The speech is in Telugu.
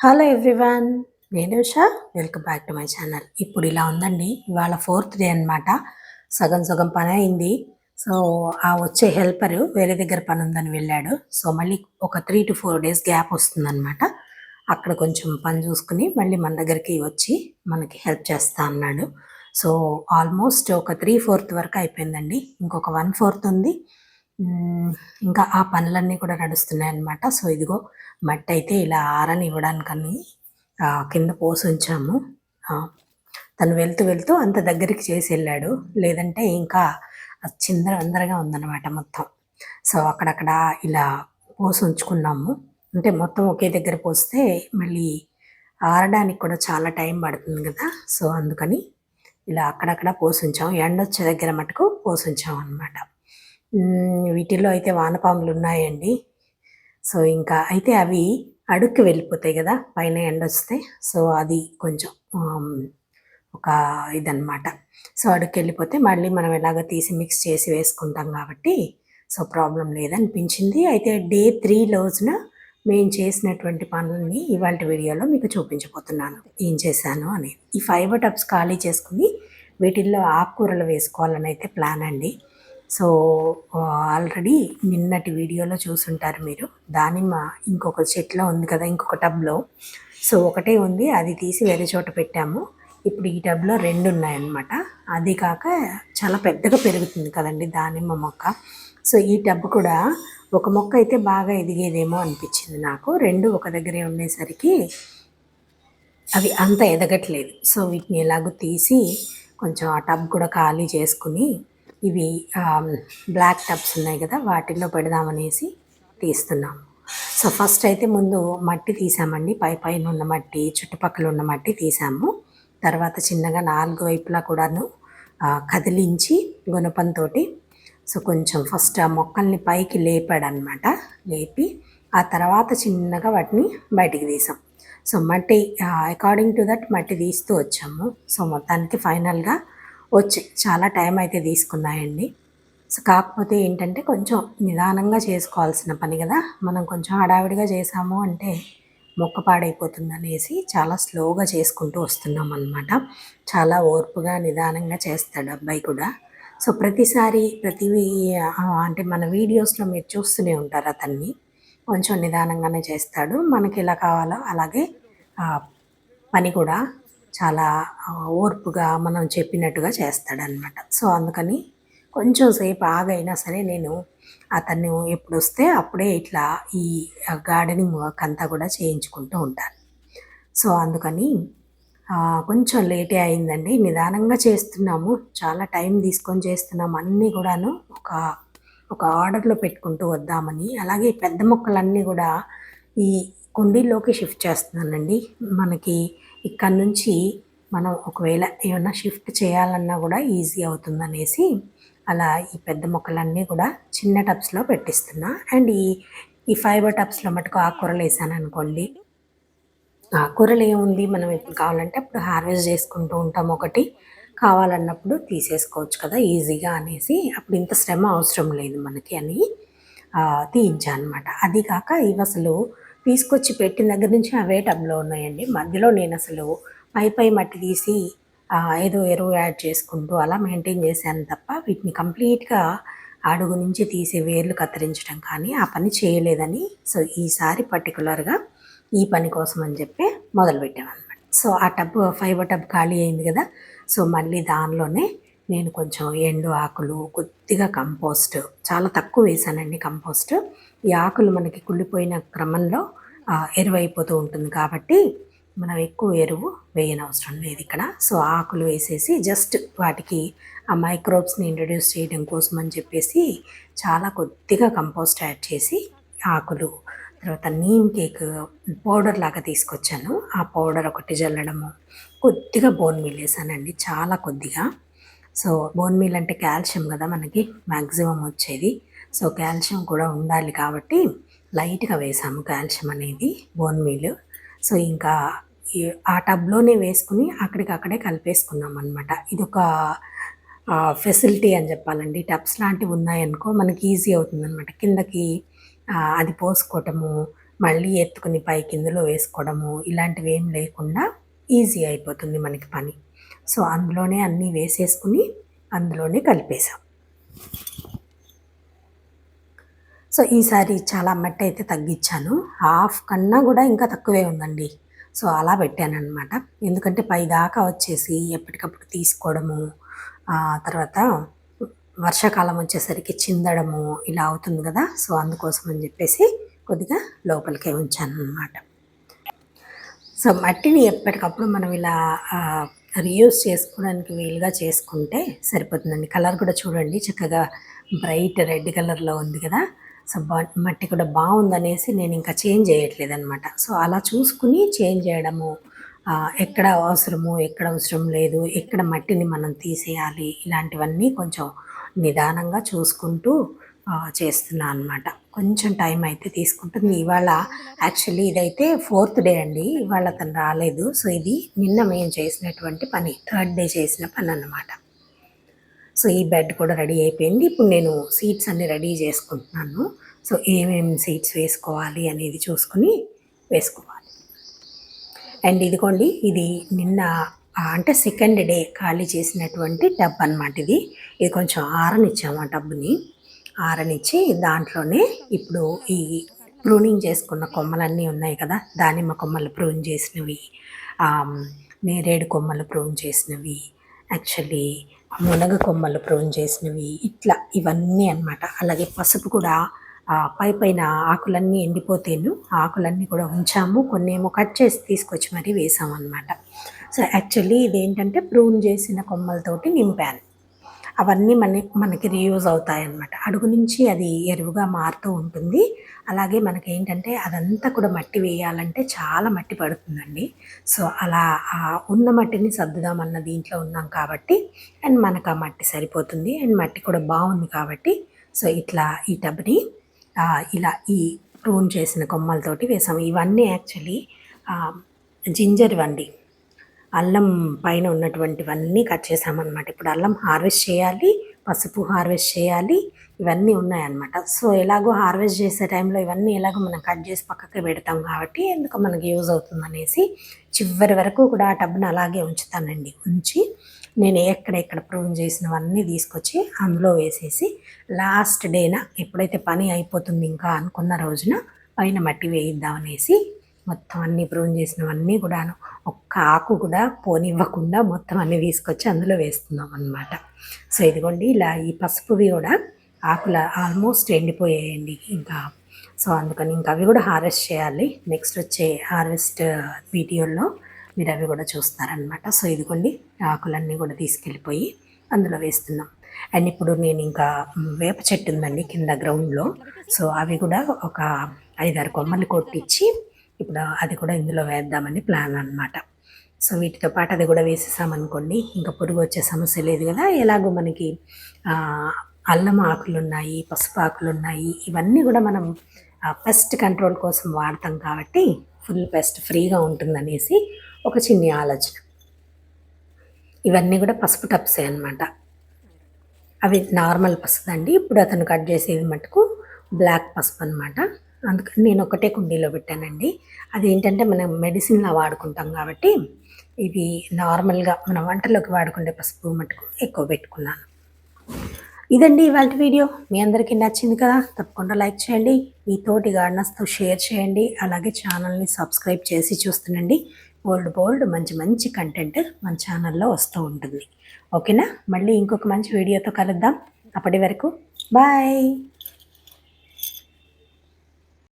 హలో ఎవ్రీవన్ నేను Shah welcome back to my channel ఇప్పుడు ఇలా ఉందండి. ఇవాళ ఫోర్త్ డే అన్నమాట. సగం సగం పని అయింది. సో ఆ వచ్చే హెల్పరు వేరే దగ్గర పని ఉందని వెళ్ళాడు. సో మళ్ళీ ఒక three two four days gap వస్తుందన్నమాట. అక్కడ కొంచెం పని చూసుకుని మళ్ళీ మన దగ్గరికి వచ్చి మనకి హెల్ప్ చేస్తా అన్నాడు. సో ఆల్మోస్ట్ ఒక త్రీ ఫోర్త్ వరకు అయిపోయిందండి. ఇంకొక వన్ ఫోర్త్ ఉంది. ఇంకా ఆ పనులన్నీ కూడా నడుస్తున్నాయి అన్నమాట సో ఇదిగో మట్టి అయితే ఇలా ఆరని ఇవ్వడానికని కింద పోసి ఉంచాము తను వెళ్తూ వెళ్తూ అంత దగ్గరికి చేసి వెళ్ళాడు లేదంటే ఇంకా చిందర అందరగా ఉందన్నమాట మొత్తం. సో అక్కడక్కడ ఇలా పోసి ఉంచుకున్నాము అంటే మొత్తం ఒకే దగ్గర పోస్తే మళ్ళీ ఆరడానికి కూడా చాలా టైం పడుతుంది కదా. సో అందుకని ఇలా అక్కడక్కడ పోసి ఉంచాం ఎండ వచ్చే దగ్గర మటుకు పోసి ఉంచాం అన్నమాట వీటిల్లో అయితే వానపాములు ఉన్నాయండి. సో ఇంకా అయితే అవి అడుక్కి వెళ్ళిపోతాయి కదా పైన ఎండ వస్తే. సో అది కొంచెం ఒక ఇదన్నమాట. సో అడుక్కి వెళ్ళిపోతే మళ్ళీ మనం ఎలాగ తీసి మిక్స్ చేసి వేసుకుంటాం కాబట్టి సో ప్రాబ్లం లేదనిపించింది. అయితే డే త్రీ రోజున మేము చేసినటువంటి పనులని ఇవాళ వీడియోలో మీకు చూపించబోతున్నాను. ఏం చేశాను అనేది. ఈ ఫైబర్ టబ్స్ ఖాళీ చేసుకుని వీటిల్లో ఆకుకూరలు వేసుకోవాలని అయితే ప్లాన్ అండి. సో ఆల్రెడీ నిన్నటి వీడియోలో చూసుంటారు మీరు. దానిమ్మ ఇంకొక చెట్లో ఉంది కదా ఇంకొక టబ్లో. సో ఒకటే ఉంది అది తీసి వేరే చోట పెట్టాము. ఇప్పుడు ఈ టబ్లో రెండు ఉన్నాయన్నమాట. అది కాక చాలా పెద్దగా పెరుగుతుంది కదండి దానిమ్మ మొక్క. సో ఈ టబ్ కూడా ఒక మొక్క అయితే బాగా ఎదిగేదేమో అనిపించింది నాకు. రెండు ఒక దగ్గరే ఉండేసరికి అవి అంత ఎదగట్లేదు. సో వీటిని ఎలాగో తీసి కొంచెం ఆ టబ్ కూడా ఖాళీ చేసుకుని ఇవి బ్లాక్ టబ్స్ ఉన్నాయి కదా వాటిల్లో పెడదామనేసి తీస్తున్నాము. సో ఫస్ట్ అయితే ముందు మట్టి తీసామండి. పై పైన ఉన్న మట్టి చుట్టుపక్కల ఉన్న మట్టి తీసాము. తర్వాత చిన్నగా నాలుగు వైపులా కూడాను కదిలించి గుణపంతోటి సో కొంచెం ఫస్ట్ ఆ మొక్కల్ని పైకి లేపాడనమాట. లేపి ఆ తర్వాత చిన్నగా వాటిని బయటికి తీసాం. సో మట్టి అకార్డింగ్ టు దట్ మట్టి తీస్తూ వచ్చాము. సో మొత్తానికి ఫైనల్గా వచ్చి చాలా టైం అయితే తీసుకున్నాయండి. సో కాకపోతే ఏంటంటే కొంచెం నిదానంగా చేసుకోవాల్సిన పని కదా. మనం కొంచెం హడావిడిగా చేసాము అంటే మొక్క పాడైపోతుంది అనేసి చాలా స్లోగా చేసుకుంటూ వస్తున్నాం అనమాట చాలా ఓర్పుగా నిదానంగా చేస్తాడు అబ్బాయి కూడా. సో ప్రతిసారి ప్రతి అంటే మన వీడియోస్లో మీరు చూస్తూనే ఉంటారు అతన్ని. కొంచెం నిదానంగానే చేస్తాడు. మనకి ఎలా కావాలో అలాగే పని కూడా చాలా ఓర్పుగా మనం చెప్పినట్టుగా చేస్తాడనమాట సో అందుకని కొంచెం సేపు ఆగైనా సరే నేను అతను ఎప్పుడు వస్తే అప్పుడే ఇట్లా ఈ గార్డెనింగ్ వర్క్ అంతా కూడా చేయించుకుంటూ ఉంటాను. సో అందుకని కొంచెం లేటే అయిందండి. నిదానంగా చేస్తున్నాము. చాలా టైం తీసుకొని చేస్తున్నాము అన్నీ కూడాను ఒక ఒక ఆర్డర్లో పెట్టుకుంటూ వద్దామని. అలాగే పెద్ద మొక్కలన్నీ కూడా ఈ కుండీల్లోకి షిఫ్ట్ చేస్తున్నానండి. మనకి ఇక్కడ నుంచి మనం ఒకవేళ ఏమైనా షిఫ్ట్ చేయాలన్నా కూడా ఈజీ అవుతుందనేసి అలా ఈ పెద్ద మొక్కలన్నీ కూడా చిన్న టబ్స్లో పెట్టిస్తున్నా. అండ్ ఈ ఈ ఫైబర్ టబ్స్లో మటుకు ఆకుకూరలు వేసాను అనుకోండి. ఆకుకూరలు ఏముంది? మనం ఎప్పుడు కావాలంటే అప్పుడు హార్వెస్ట్ చేసుకుంటూ ఉంటాం ఒకటి. కావాలన్నప్పుడు తీసేసుకోవచ్చు కదా ఈజీగా అనేసి. అప్పుడు ఇంత శ్రమ అవసరం లేదు మనకి అని తీయించాను అనమాట అది కాక ఇవి అసలు తీసుకొచ్చి పెట్టిన దగ్గర నుంచి అవే టబ్లో ఉన్నాయండి. మధ్యలో నేను అసలు పై పై మట్టి తీసి ఏదో ఎరువు యాడ్ చేసుకుంటూ అలా మెయింటైన్ చేశాను తప్ప వీటిని కంప్లీట్గా అడుగు నుంచి తీసి వేర్లు కత్తిరించడం కానీ ఆ పని చేయలేదని సో ఈసారి పర్టికులర్గా ఈ పని కోసం అని చెప్పి మొదలుపెట్టామన్నమాట. సో ఆ టబ్ ఫైబర్ టబ్ ఖాళీ అయింది కదా సో మళ్ళీ దానిలోనే నేను కొంచెం ఎండు ఆకులు కొద్దిగా కంపోస్ట్ చాలా తక్కువ వేసానండి కంపోస్ట్. ఈ ఆకులు మనకి కుళ్ళిపోయిన క్రమంలో ఎరువైపోతూ ఎరువు అయిపోతూ ఉంటుంది కాబట్టి మనం ఎక్కువ ఎరువు వేయనవసరం లేదు ఇక్కడ. సో ఆకులు వేసేసి జస్ట్ వాటికి ఆ మైక్రోబ్స్ని ఇంట్రడ్యూస్ చేయడం కోసం అని చెప్పేసి చాలా కొద్దిగా కంపోస్ట్ యాడ్ చేసి ఆకులు తర్వాత నీమ్ కేక్ పౌడర్ లాగా తీసుకొచ్చాను. ఆ పౌడర్ ఒకటి జల్లడము కొద్దిగా బోన్ మిల్ వేసానండి చాలా కొద్దిగా. సో బోన్ మీల్ అంటే కాల్షియం కదా మనకి మ్యాక్సిమం వచ్చేది. సో కాల్షియం కూడా ఉండాలి కాబట్టి లైట్గా వేసాము కాల్షియం అనేది బోన్ మీల్ సో ఇంకా ఆ టబ్లోనే వేసుకుని అక్కడికక్కడే కలిపేసుకున్నాం అనమాట ఇది ఒక ఫెసిలిటీ అని చెప్పాలండి. టబ్స్ లాంటివి ఉన్నాయనుకో మనకి ఈజీ అవుతుంది అనమాట కిందకి అది పోసుకోవటము మళ్ళీ ఎత్తుకుని పై కిందలో వేసుకోవడము ఇలాంటివి ఏం లేకుండా ఈజీ అయిపోతుంది మనకి పని. సో అందులోనే అన్నీ వేసేసుకుని అందులోనే కలిపేసాం సో ఈసారి చాలా మట్టి అయితే తగ్గించాను. హాఫ్ కన్నా కూడా ఇంకా తక్కువే ఉందండి. సో అలా పెట్టాను అనమాట ఎందుకంటే పైదాకా వచ్చేసి ఎప్పటికప్పుడు తీసుకోవడము తర్వాత వర్షాకాలం వచ్చేసరికి చిందడము ఇలా అవుతుంది కదా సో అందుకోసం అని చెప్పేసి కొద్దిగా లోపలికే ఉంచాను అనమాట సో మట్టిని ఎప్పటికప్పుడు మనం ఇలా రీయూస్ చేసుకోవడానికి వీలుగా చేసుకుంటే సరిపోతుందండి. కలర్ కూడా చూడండి చక్కగా బ్రైట్ రెడ్ కలర్లో ఉంది కదా. సో బా మట్టి కూడా బాగుందనేసి నేను ఇంకా చేంజ్ చేయట్లేదు అనమాట సో అలా చూసుకుని చేంజ్ చేయడము ఎక్కడ అవసరము ఎక్కడ అవసరం లేదు ఎక్కడ మట్టిని మనం తీసేయాలి ఇలాంటివన్నీ కొంచెం నిదానంగా చూసుకుంటూ చేస్తున్నాను అనమాట కొంచెం టైం అయితే తీసుకుంటుంది. ఇవాళ యాక్చువల్లీ ఇదైతే ఫోర్త్ డే అండి. ఇవాళ తను రాలేదు. సో ఇది నిన్న మేము చేసినటువంటి పని. థర్డ్ డే చేసిన పని అనమాట సో ఈ బెడ్ కూడా రెడీ అయిపోయింది. ఇప్పుడు నేను సీట్స్ అన్ని రెడీ చేసుకుంటున్నాను. సో ఏమేమి సీట్స్ వేసుకోవాలి అనేది చూసుకుని వేసుకోవాలి. అండ్ ఇదిగోండి ఇది నిన్న అంటే సెకండ్ డే ఖాళీ చేసినటువంటి టబ్ అనమాట ఇది. ఇది కొంచెం ఆరనిచ్చాము ఆ టబ్ని. ఆరనిచ్చి దాంట్లోనే ఇప్పుడు ఈ ప్రూనింగ్ చేసుకున్న కొమ్మలన్నీ ఉన్నాయి కదా దానిమ్మ కొమ్మలు ప్రూన్ చేసినవి నేరేడు కొమ్మలు ప్రూన్ చేసినవి యాక్చువల్లీ మునగ కొమ్మలు ప్రూన్ చేసినవి ఇట్లా ఇవన్నీ అన్నమాట. అలాగే పసుపు కూడా పై పైన ఆకులన్నీ ఎండిపోతేను ఆకులన్నీ కూడా ఉంచాము కొన్ని ఏమో కట్ చేసి తీసుకొచ్చి మరీ వేసాము అనమాట సో యాక్చువల్లీ ఇదేంటంటే ప్రూన్ చేసిన కొమ్మలతోటి నింపాను. అవన్నీ మన మనకి రీయూజ్ అవుతాయి అన్నమాట అడుగు నుంచి అది ఎరువుగా మారుతూ ఉంటుంది. అలాగే మనకి ఏంటంటే అదంతా కూడా మట్టి వేయాలంటే చాలా మట్టి పడుతుందండి. సో అలా ఉన్న మట్టిని సర్దుదామన్న దీంట్లో ఉన్నాం కాబట్టి అండ్ మనకు ఆ మట్టి సరిపోతుంది. అండ్ మట్టి కూడా బాగుంది కాబట్టి సో ఇట్లా ఈ టబ్ని ఇలా ఈ ప్రూన్ చేసిన కొమ్మలతోటి వేసాము. ఇవన్నీ యాక్చువల్లీ జింజర్ వండి అల్లం పైన ఉన్నటువంటివన్నీ కట్ చేసామన్నమాట. ఇప్పుడు అల్లం హార్వెస్ట్ చేయాలి పసుపు హార్వెస్ట్ చేయాలి ఇవన్నీ ఉన్నాయన్నమాట. సో ఎలాగో హార్వెస్ట్ చేసే టైంలో ఇవన్నీ ఎలాగో మనం కట్ చేసి పక్కకి పెడతాం కాబట్టి ఎందుకు మనకి యూజ్ అవుతుందనేసి చివరి వరకు కూడా ఆ టబ్ను అలాగే ఉంచుతానండి. ఉంచి నేను ఎక్కడెక్కడ ప్రూవ్ చేసినవన్నీ తీసుకొచ్చి అందులో వేసేసి లాస్ట్ డేన ఎప్పుడైతే పని అయిపోతుంది ఇంకా అనుకున్న రోజున పైన మట్టి వేయిద్దామనేసి మొత్తం అన్ని ప్రూవ్ చేసినవన్నీ కూడాను ఒక్క ఆకు కూడా పోనివ్వకుండా మొత్తం అన్ని తీసుకొచ్చి అందులో వేస్తున్నాం అన్నమాట. సో ఇదిగోండి ఇలా ఈ పసుపువి కూడా ఆకుల ఆల్మోస్ట్ ఎండిపోయాయండి ఇంకా. సో అందుకని ఇంకా అవి కూడా హార్వెస్ట్ చేయాలి. నెక్స్ట్ వచ్చే హార్వెస్ట్ వీడియోలో మీరు అవి కూడా చూస్తారనమాట సో ఇదిగోండి ఆకులన్నీ కూడా తీసుకెళ్ళిపోయి అందులో వేస్తున్నాం. అండ్ ఇప్పుడు నేను ఇంకా వేప చెట్టు ఉందండి కింద గ్రౌండ్లో సో అవి కూడా ఒక ఐదారు కొమ్మలు కొట్టించి ఇప్పుడు అది కూడా ఇందులో వేద్దామని ప్లాన్ అనమాట సో వీటితో పాటు అది కూడా వేసేసామనుకోండి ఇంకా పురుగు వచ్చే సమస్య లేదు కదా. ఎలాగో మనకి అల్లం ఆకులు ఉన్నాయి పసుపు ఆకులు ఉన్నాయి ఇవన్నీ కూడా మనం పెస్ట్ కంట్రోల్ కోసం వాడతాం కాబట్టి ఫుల్ పెస్ట్ ఫ్రీగా ఉంటుందనేసి ఒక చిన్ని ఆలోచన. ఇవన్నీ కూడా పసుపు టప్సే అనమాట అవి నార్మల్ పసుపు అండి. ఇప్పుడు అతను కట్ చేసేది మటుకు బ్లాక్ పసుపు అనమాట అందుకని నేను ఒకటే కుండీలో పెట్టానండి. అది ఏంటంటే మనం మెడిసిన్లా వాడుకుంటాం కాబట్టి ఇవి నార్మల్గా మన వంటలోకి వాడుకునే పసుపు మటుకు ఎక్కువ పెట్టుకున్నాను. ఇదండి ఇవాళ వీడియో. మీ అందరికీ నచ్చింది కదా? తప్పకుండా లైక్ చేయండి. మీ తోటి గార్డనర్స్తో షేర్ చేయండి. అలాగే ఛానల్ని సబ్స్క్రైబ్ చేసి చూస్తుండండి. బోల్డ్ బోల్డ్ మంచి మంచి కంటెంట్ మన ఛానల్లో వస్తూ ఉంటుంది. ఓకేనా? మళ్ళీ ఇంకొక మంచి వీడియోతో కలుద్దాం. అప్పటి వరకు బాయ్!